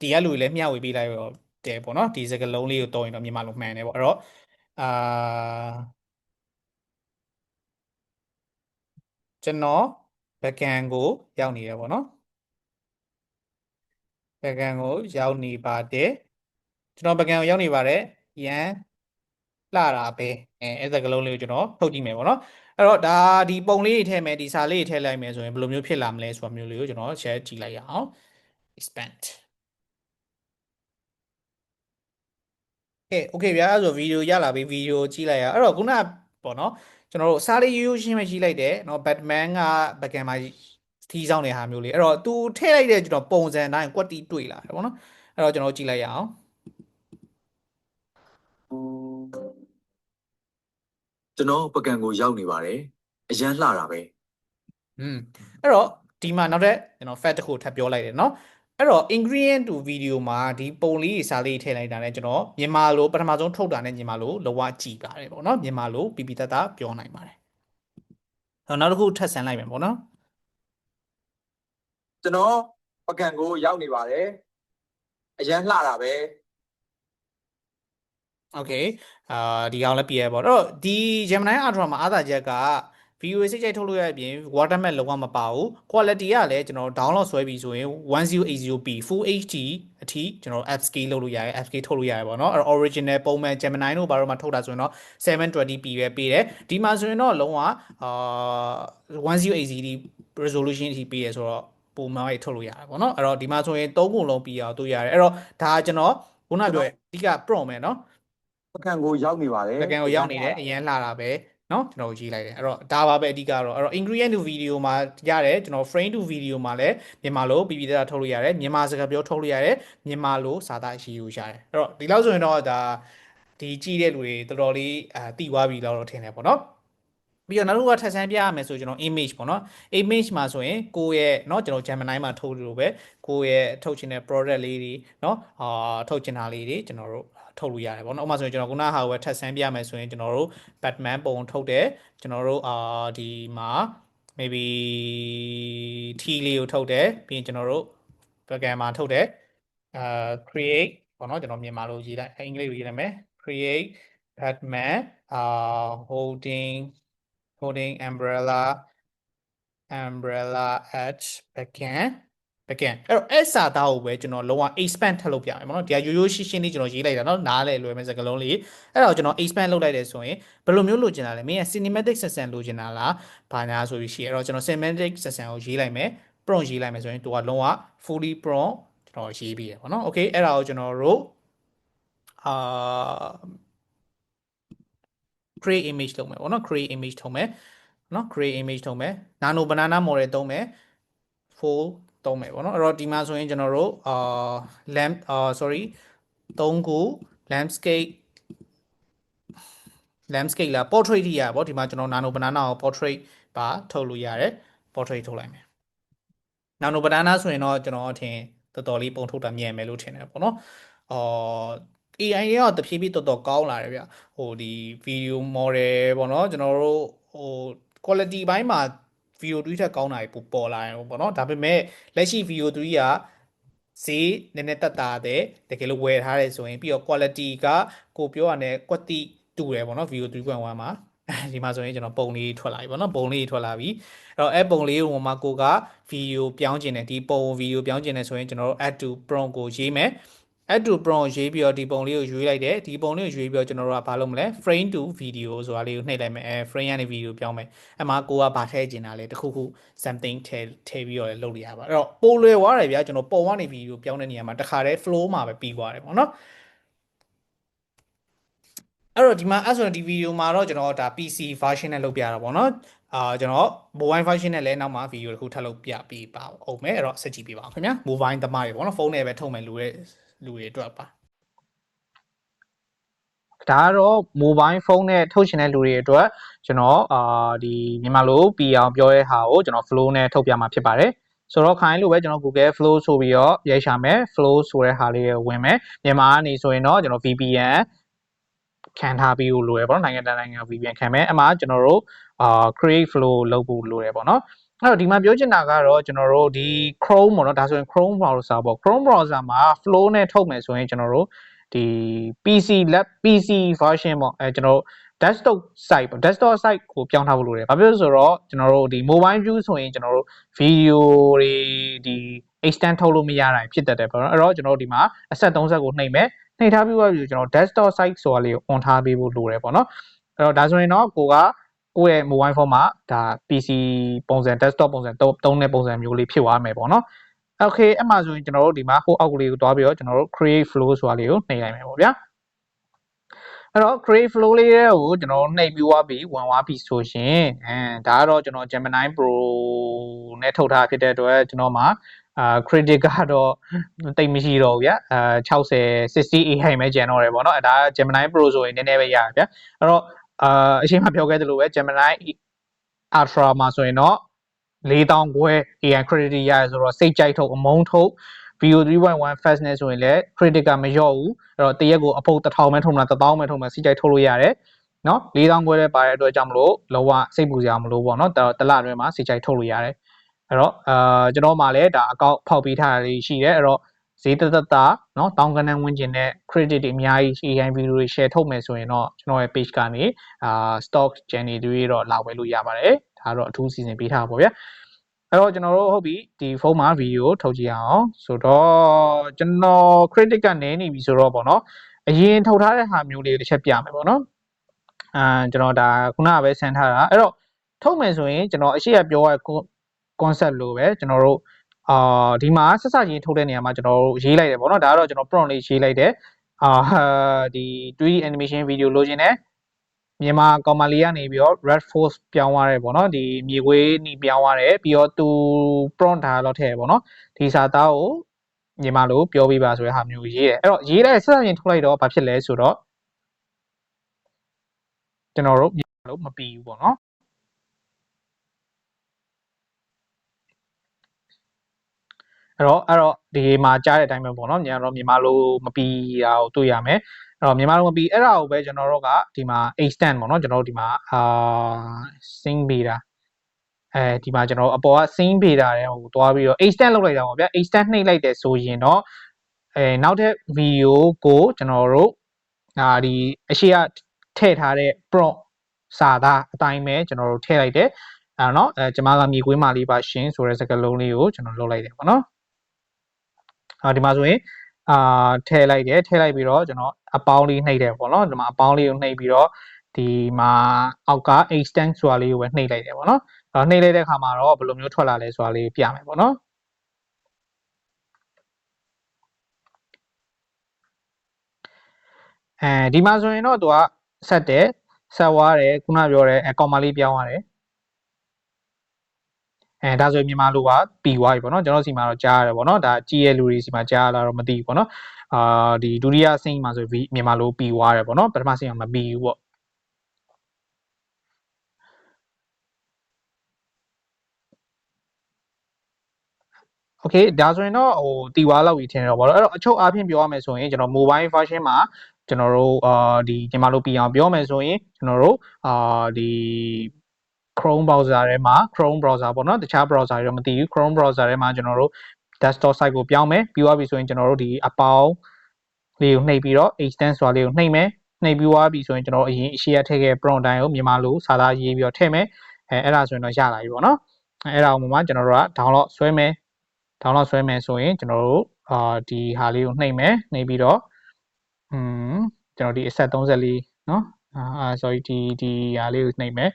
ဒီကလူတွေလည်းမျှဝေပေးလိုက်တော့တယ်ပေါ့နော်ဒီစကားလုံးလေးကိုတောင်းရင်တော့မြန်မာလိုမှန်တယ်ပေါ့အဲ့တော့အာကျွန်တော် backend ကိုရောက်နေတယ်ပေါ့နော် backend ကိုရောက်နေပါတယ်ကျွန်တော် backend ကိုရောက်နေပါတယ်ရန်လှတာပဲအဲအဲ့စကားလုံးလေးကိုကျွန်တော်ထုတ်ကြည့်မယ်ပေါ့နော်အဲ့တော့ဒါဒီပုံလေးတွေထည့်မယ်ဒီစာလေးတွေထည့်လိုက်မယ်ဆိုရင်ဘယ်လိုမျိုးဖြစ်လာမလဲဆိုတာမျိုးလေးကိုကျွန်တော် share ကြည့်လိုက်ရအောင် expand ကဲ okay ဗျာအဲ့ဆိုဗီဒီယိုရလာပြီဗီဒီယိုကြည့်လိုက်ရအောင်အဲ့တော့ခုနကပေါ့နော်ကျွန်တော်တို့စားလေးရိုးရိုးရှင်းပဲကြည့်လိုက်တယ်เนาะ Batman က backend မှာ ထီးဆောင်တဲ့ဟာမျိုးလေးအဲ့တော့ तू ထည့်လိုက်တဲ့ကျွန်တော်ပုံစံတိုင်းကွက်တီတွေ့လာတယ်ပေါ့နော်အဲ့တော့ကျွန်တော်ကြည့်လိုက်ရအောင် ကျွန်တော်ပကံကိုရောက်နေပါတယ်အရန်လှတာပဲ อืมအဲ့တော့ဒီမှာနောက်ထပ်ကျွန်တော် fact တစ်ခုထပ်ပြောလိုက်တယ်เนาะအဲ့တော့ ingredient to video မှာဒီပုံလေးတွေစားလေးထည့်လိုက်တာနဲ့ကျွန်တော်မြန်မာလိုပထမဆုံးထုတ်တာနဲ့မြန်မာလိုလောကကြည်ပါတယ်ပေါ့เนาะမြန်မာလိုပြပြတတ်တာပြောနိုင်ပါတယ်အဲ့တော့နောက်တစ်ခုထပ်ဆန်းလိုက်မယ်ပေါ့နော် ကျွန်တော်ပကံကိုရောက်နေပါတယ်အရန်လှတာပဲ โอเคအာဒီကောင်လည်းပြရပေါ့အဲ့တော့ဒီ Gemini Ultra မှာအားသာချက်က video တွေစိတ်ကြိုက်ထုတ်လို့ရတဲ့အပြင် watermark လုံးဝမပါဘူး quality ကလည်းကျွန်တော်တို့ download ဆွဲပြီးဆိုရင် 1080p full HD အထိကျွန်တော်တို့ app scale လုပ်လို့ရတယ် app scale ထုတ်လို့ရတယ်ပေါ့နော်အဲ့တော့ original ပုံမှန် Gemini တို့ဘာလို့မှထုတ်တာဆိုရင်တော့ 720p ပဲပေးတယ်ဒီမှာဆိုရင်တော့လုံးဝအာ1080p resolution အထိပေးရဆိုတော့ ပုံမှန်ရေးထုတ်လို့ရတယ်ပေါ့နော်အဲ့တော့ဒီမှာဆိုရင်၃ခုလုံးပြီးအောင်တို့ရတယ်အဲ့တော့ဒါကကျွန်တော်ခုနပြောအဓိက prompt မယ်နော် ပကံကိုရောက်နေပါတယ် လက်ကံကိုရောက်နေတယ်အရန်လှတာပဲเนาะကျွန်တော်ရေးလိုက်တယ်အဲ့တော့ဒါပါပဲအဓိကတော့အဲ့တော့ ingredient to video မှာရတယ်ကျွန်တော် frame to video မှာလည်းမြန်မာလိုပြပြတတ်ထုတ်လို့ရတယ်မြန်မာစကားပြောထုတ်လို့ရတယ်မြန်မာလိုစာသားရေးလို့ရတယ်အဲ့တော့ဒီလောက်ဆိုရင်တော့ဒါဒီကြည့်တဲ့လူတွေတော်တော်လေးအာတည်သွားပြီလို့တော့ထင်တယ်ပေါ့နော် ပြီးတော့နောက်တစ်ခုကထပ်ဆန်းပြရမယ်ဆိုကျွန်တော် image ပေါ့နော် image မှာဆိုရင်ကိုယ့်ရဲ့เนาะကျွန်တော် Gemini မှာထုတ်လို့ပဲကိုယ့်ရဲ့ထုတ်ချင်တဲ့ product လေးတွေเนาะအာထုတ်ချင်တာလေးတွေကျွန်တော်တို့ထုတ်လို့ရတယ်ပေါ့နော်ဥပမာဆိုရင်ကျွန်တော်ခုနဟာကိုပဲထပ်ဆန်းပြမယ်ဆိုရင်ကျွန်တော်တို့ Batman ပုံထုတ်တယ်ကျွန်တော်တို့အာဒီမှာ maybe T လေးကိုထုတ်တယ်ပြီးရင်ကျွန်တော်တို့ program မှာထုတ်တယ်အာ create ပေါ့နော်ကျွန်တော်မြန်မာလိုရေးလိုက်အင်္ဂလိပ်လိုရေးလိုက်မယ် create Batman အာ holding holding umbrella umbrella at backend backend အဲ့တော့အဲ့စာသားကိုပဲကျွန်တော်လုံးဝ expand ထပ်လုပ်ပြမယ်ပေါ့နော်ဒီကရိုးရိုးရှင်းရှင်းလေးကျွန်တော်ရေးလိုက်တာเนาะနားလေလွယ်မဲ့စကားလုံးလေးအဲ့ဒါကိုကျွန်တော် expand လုပ်လိုက်တယ်ဆိုရင်ဘယ်လိုမျိုးလိုချင်တာလဲမင်းက cinematic section လိုချင်တာလားဘာညာဆိုပြီးရှိအဲ့တော့ကျွန်တော် cinematic section ကိုရေးလိုက်မယ် prompt ရေးလိုက်မယ်ဆိုရင်သူကလုံးဝ fully prompt ကျွန်တော်ရေးပြီးရပေါ့နော် okay အဲ့ဒါကိုကျွန်တော်တို့အာ create image လုပ်မယ်ပေါ့နော် create image ထုံးမယ်နော် create image ထုံးမယ် nano banana model သုံးမယ် full သုံးမယ်ပေါ့နော်အဲ့တော့ဒီမှာဆိုရင်ကျွန်တော်တို့အာ lamp အာ sorry 3ခု landscape landscape လား portrait ထိရပါဗောဒီမှာကျွန်တော် nano banana ကို portrait ပါထုတ်လို့ရတယ် portrait ထုတ်လိုက်မယ် nano banana ဆိုရင်တော့ကျွန်တော်အထင်တော်တော်လေးပုံထုတ်တာမြင်မယ်လို့ထင်တယ်ပေါ့နော်အော် AI တွေကတဖြည်းဖြည်းတော်တော်ကောင်းလာတယ်ဗျဟိုဒီ video model ပေါ့နော်ကျွန်တော်တို့ဟို quality ဘိုင်းမှာ VO3 ထက်ကောင်းတာတွေပိုပေါ်လာရင်ပေါ့နော်ဒါပေမဲ့လက်ရှိ VO3 ကဈေးနည်းနည်းတက်တာတဲ့တကယ်လို့ဝယ်ထားတယ်ဆိုရင်ပြီးတော့ quality ကကိုပြောရတဲ့ကွက်တိတူတယ်ပေါ့နော် VO3.1 မှာဒီမှာဆိုရင်ကျွန်တော်ပုံလေးထွက်လာပြီပေါ့နော်ပုံလေးထွက်လာပြီအဲ့တော့အဲ့ပုံလေးကိုမှကိုက video ပြောင်းကျင်တယ်ဒီပုံ video ပြောင်းကျင်တယ်ဆိုရင်ကျွန်တော်တို့ add to prompt ကိုရေးမယ် add to prompt ရေးပြီးတော့ဒီပုံလေးကိုရွေးလိုက်တယ်ဒီပုံလေးကိုရွေးပြီးတော့ကျွန်တော်တို့ကဘာလုပ်မလဲ frame to video ဆိုတာလေးကိုနှိပ်လိုက်မယ်အဲ frame ကနေ video ပြောင်းမယ်အမှကိုကဘာထည့်ကျင်တာလဲတခုခု something ထည့်ထည့်ပြီးတော့လည်းလုပ်လို့ရပါအဲ့တော့ပိုလွယ်သွားတယ်ဗျာကျွန်တော်ပုံကနေ video ပြောင်းတဲ့နေရာမှာတခါတည်း flow မှာပဲပြီးသွားတယ်ပေါ့နော်အဲ့တော့ဒီမှာအဲ့ဆိုရင်ဒီ video မှာတော့ကျွန်တော်ဒါ PC version နဲ့လုပ်ပြတာပေါ့နော်အာကျွန်တော် mobile version နဲ့လည်းနောက်မှ video တစ်ခုထပ်လုပ်ပြပေးပါအောင်မယ်အဲ့တော့ဆက်ကြည့်ပေးပါအောင်ခင်ဗျာ mobile သမားတွေပေါ့နော်ဖုန်းနဲ့ပဲထုတ်မယ်လူတွေ လူတွေအတွက်ပါဒါကတော့ mobile phone နဲ့ထုတ်ရှင်တဲ့လူတွေအတွက်ကျွန်တော်အာဒီမြန်မာလိုပြီးအောင်ပြောရဲဟာကိုကျွန်တော် flow နဲ့ထုတ်ပြမှာဖြစ်ပါတယ်ဆိုတော့ခိုင်းလို့ပဲကျွန်တော် Google Flow ဆိုပြီးတော့ရိုက်ရှာမယ် Flow ဆိုတဲ့ဟာလေးကိုဝင်မယ်မြန်မာကနေဆိုရင်တော့ကျွန်တော် VPN ခံထားပြီးလို့လိုရပေါ့နော်နိုင်ငံတကာနိုင်ငံ VPN ခံမယ်အမှကျွန်တော်တို့အာ create flow လုပ်ဖို့လိုတယ်ပေါ့နော် အဲ့တော့ဒီမှာပြောချင်တာကတော့ကျွန်တော်တို့ဒီ Chrome ပေါ့နော်ဒါဆိုရင် Chrome browser ပေါ့ Chrome browser မှာ flow နဲ့ထုတ်မယ်ဆိုရင်ကျွန်တော်တို့ဒီ PC lab PC version ပေါ့အဲကျွန်တော်တို့ desktop site ပေါ့ desktop site ကိုပြောင်းထားဖို့လိုတယ်။ဘာဖြစ်လို့လဲဆိုတော့ကျွန်တော်တို့ဒီ mobile view ဆိုရင်ကျွန်တော်တို့ video တွေဒီ extend ထုတ်လို့မရတာဖြစ်တတ်တယ်ပေါ့နော်။အဲ့တော့ကျွန်တော်တို့ဒီမှာအဆက်30ကိုနှိပ်မယ်။နှိပ်ထားပြီးတော့ကျွန်တော် desktop site ဆိုတာလေးကို on ထားပေးဖို့လိုတယ်ပေါ့နော်။အဲ့တော့ဒါဆိုရင်တော့ကိုက ကိုယ့်ရဲ့ mobile phone မှာဒါ PC ပုံစံ desktop ပုံစံသုံးတဲ့ပုံစံမျိုးလေးဖြစ်သွားမယ်ပေါ့နော်။ okay အဲ့မှာဆိုရင်ကျွန်တော်တို့ဒီမှာဟိုအောက်ကလေးကိုတွားပြီးတော့ကျွန်တော်တို့ create flow ဆိုတာလေးကိုနှိပ်လိုက်မယ်ပေါ့ဗျာ။အဲ့တော့ create flow လေးကိုကျွန်တော်နှိပ်ပြီးသွားပြီဝင်သွားပြီဆိုရှင်အဲဒါကတော့ကျွန်တော် Gemini Pro နဲ့ထုတ်ထားဖြစ်တဲ့အတွက်ကျွန်တော်မှာအာ credit ကတော့တိတ်မရှိတော့ဘူးဗျာအာ60 60 AI ပဲကျန်တော့တယ်ပေါ့နော်အဲဒါ Gemini Pro ဆိုရင်နည်းနည်းပဲရတယ်ဗျာအဲ့တော့ အာအချိန်မှပြောခဲ့သလိုပဲ Gemini Ultra မှာဆိုရင်တော့4000ခွဲ AI credit ရတယ်ဆိုတော့စိတ်ကြိုက်ထုတ်အမုန်းထုတ် VO 3.1 fastness ဆိုရင်လည်း credit ကမလျော့ဘူးအဲ့တော့တရက်ကိုအပုတ်1000ပဲထုံတာ1000ပဲထုံမှာစိတ်ကြိုက်ထုတ်လို့ရတယ်နော်4000ခွဲလည်းပါတဲ့အတွက်ကြောင့်မလို့လောကစိတ်ပူစရာမလိုပေါ့နော်တလအတွင်းမှာစိတ်ကြိုက်ထုတ်လို့ရတယ်အဲ့တော့အာကျွန်တော်မှလည်းဒါအကောက်ဖောက်ပေးထားတာလေးရှိတယ်အဲ့တော့ ဈေးတက်တက်တာเนาะတောင်းကနန်းဝင်ကျင်တဲ့ credit တွေအများကြီး AI video တွေ share ထုတ်မယ်ဆိုရင်တော့ကျွန်တော်ရဲ့ page ကနေအာ stock channel တွေတော့လာဝယ်လို့ရပါတယ်ဒါ ဒါတော့အထူးစီစဉ်ပေးထားပါဗျာအဲ့တော့ကျွန်တော်တို့ဟုတ်ပြီဒီဖုန်းမှာဗီဒီယိုထုတ်ကြည့်အောင်ဆိုတော့ကျွန်တော် critic ကနေနေပြီဆိုတော့ပေါ့နော်အရင်ထုတ်ထားတဲ့ဟာမျိုးလေးတစ်ချက်ပြမယ်ပေါ့နော်အာကျွန်တော်ဒါခုနကပဲဆန်ထားတာအဲ့တော့ထုတ်မယ်ဆိုရင်ကျွန်တော်အရှိရပြောရ concept လို့ပဲကျွန်တော်တို့ အာဒီမှာဆက်စချင်းထုတ်တဲ့နေရာမှာကျွန်တော်တို့ရေးလိုက်တယ်ပေါ့နော်ဒါကတော့ကျွန်တော် prompt လေးရေးလိုက်တယ်အာဒီ 3D animation video လိုချင်တယ်မြန်မာကောင်မလေးကနေပြီးတော့ red force ပြောင်းသွားတယ်ပေါ့နော်ဒီမြေခွေးနီပြောင်းသွားတယ်ပြီးတော့သူ prompt ထားတော့ထည့်ပေါ့နော်ဒီစာသားကိုမြန်မာလိုပြောပြပါဆိုတဲ့ဟာမျိုးရေးတယ်အဲ့တော့ရေးလိုက်ဆက်စချင်းထုတ်လိုက်တော့ဘာဖြစ်လဲဆိုတော့ကျွန်တော်တို့မြန်မာလိုမပြီးဘူးပေါ့နော် အဲ့တော့အဲ့တော့ဒီမှာကြားတဲ့အတိုင်းပဲပေါ့နော်ညတော့မြန်မာလိုမပီတာကိုတွေ့ရမယ်အဲ့တော့မြန်မာလိုမပီအဲ့ဒါကိုပဲကျွန်တော်တို့ကဒီမှာ extend ပေါ့နော်ကျွန်တော်တို့ဒီမှာအာ sing beta အဲဒီမှာကျွန်တော်တို့အပေါ်က sing beta တဲ့ဟိုသွားပြီးတော့ extend လုပ်လိုက်တာပေါ့ဗျာ extend နှိပ်လိုက်တယ်ဆိုရင်တော့အဲနောက်ထပ် video ကိုကျွန်တော်တို့အာဒီအရှိကထည့်ထားတဲ့ prompt စာသားအတိုင်းပဲကျွန်တော်တို့ထည့်လိုက်တယ်အဲ့တော့เนาะအဲကျွန်မကမြေကွင်းမာလေးပါရှင်ဆိုတဲ့စကားလုံးလေးကိုကျွန်တော်လုပ်လိုက်တယ်ပေါ့နော် အာဒီမှာဆိုရင်အာထည့်လိုက်တယ်ထည့်လိုက်ပြီးတော့ကျွန်တော်အပေါင်းလေးနှိပ်တယ်ပေါ့နော်ဒီမှာအပေါင်းလေးကိုနှိပ်ပြီးတော့ဒီမှာအောက်က extend ဆိုတာလေးကိုပဲနှိပ်လိုက်တယ်ပေါ့နော်အဲနှိပ်လိုက်တဲ့အခါမှာတော့ဘယ်လိုမျိုးထွက်လာလဲဆိုတာလေးပြမယ်ပေါ့နော်အဲဒီမှာဆိုရင်တော့သူကဆက်တယ်ဆက်သွားတယ်ခုနပြောတဲ့အကောင်မလေးပြောင်းသွားတယ် အဲဒါဆိုရင်မြန်မာလိုကပြီးသွားပြီပေါ့နော်ကျွန်တော်စီမှာတော့ကြားရတယ်ပေါ့နော်ဒါကြည်ရလူတွေစီမှာကြားရလားတော့မသိဘူးပေါ့နော်အာဒီဒုတိယစိမ့်မှာဆိုပြီးမြန်မာလိုပြီးသွားတယ်ပေါ့နော်ပထမစိမ့်ကမပြီးဘူးပေါ့โอเคဒါဆိုရင်တော့ဟိုတီဝါလောက်ကြီးထင်တော့ဗောနော်အဲ့တော့အချုပ်အားဖြင့်ပြောရမယ်ဆိုရင်ကျွန်တော် mobile version မှာကျွန်တော်တို့အာဒီမြန်မာလိုပြီးအောင်ပြောမယ်ဆိုရင်ကျွန်တော်တို့အာဒီ Chrome browser ထဲမှာ Chrome browser ပေါ့နော်တခြား browser တွေတော့မသိဘူး Chrome browser ထဲမှာကျွန်တော်တို့ desktop site ကိုပြောင်းမယ်ပြီးသွားပြီဆိုရင်ကျွန်တော်တို့ဒီအပေါင်းလေးကိုနှိပ်ပြီးတော့ extend ဆိုတာလေးကိုနှိပ်မယ်နှိပ်ပြီးသွားပြီဆိုရင်ကျွန်တော်အရင်အရှိရထည့်ခဲ့ prompt တိုင်းကိုမြန်မာလိုစာသားရေးပြီးတော့ထည့်မယ်အဲအဲ့ဒါဆိုရင်တော့ရလာပြီပေါ့နော်အဲအဲ့ဒါကိုမှကျွန်တော်တို့က download ဆွဲမယ် download ဆွဲမယ်ဆိုရင်ကျွန်တော်တို့အာဒီဟာလေးကိုနှိပ်မယ်နှိပ်ပြီးတော့อืมကျွန်တော်ဒီအဆက်34เนาะအာ sorry ဒီဒီဟာလေးကိုနှိပ်မယ်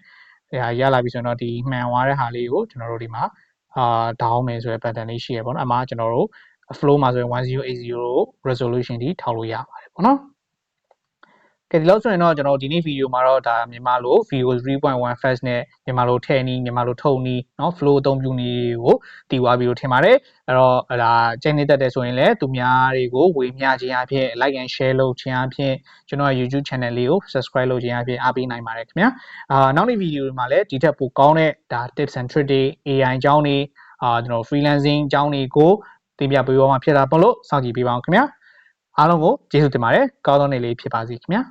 အဲဟာရလာပြီဆိုရင်တော့ဒီမှန်သွားတဲ့ဟာလေးကိုကျွန်တော်တို့ဒီမှာအာ down မယ်ဆိုတဲ့ pattern လေးရှိရပေါ့နော်အမှကျွန်တော်တို့ flow မှာဆိုရင်1080 resolution ထိထောက်လို့ရပါတယ်ပေါ့နော် ကဲဒီလောက်ဆိုရင်တော့ကျွန်တော်ဒီနေ့ဗီဒီယိုမှာတော့ဒါမြန်မာလို VO 3.1 fast နဲ့မြန်မာလိုထည့်နီးမြန်မာလိုထုတ်နီးเนาะ flow အသုံးပြုနီးကိုတည်သွားပြီလို့ထင်ပါတယ်အဲ့တော့ဒါချိန်နေတတ်တယ်ဆိုရင်လည်းသူများတွေကိုဝေမျှခြင်းအဖြစ် like and share လုပ်ခြင်းအဖြစ်ကျွန်တော်ရဲ့ YouTube channel လေးကို subscribe လုပ်ခြင်းအဖြစ်အားပေးနိုင်ပါတယ်ခင်ဗျာအာနောက်နေ့ဗီဒီယိုတွေမှာလည်းဒီထက်ပိုကောင်းတဲ့ဒါ tips and trick တွေ AI အကြောင်းတွေအာကျွန်တော် freelancing အကြောင်းတွေကိုတင်ပြပေးသွားမှာဖြစ်တာပေါ့လို့စောင့်ကြည့်ပေးပါအောင်ခင်ဗျာအားလုံးကိုကျေးဇူးတင်ပါတယ်ကောင်းသောနေ့လေးဖြစ်ပါစေခင်ဗျာ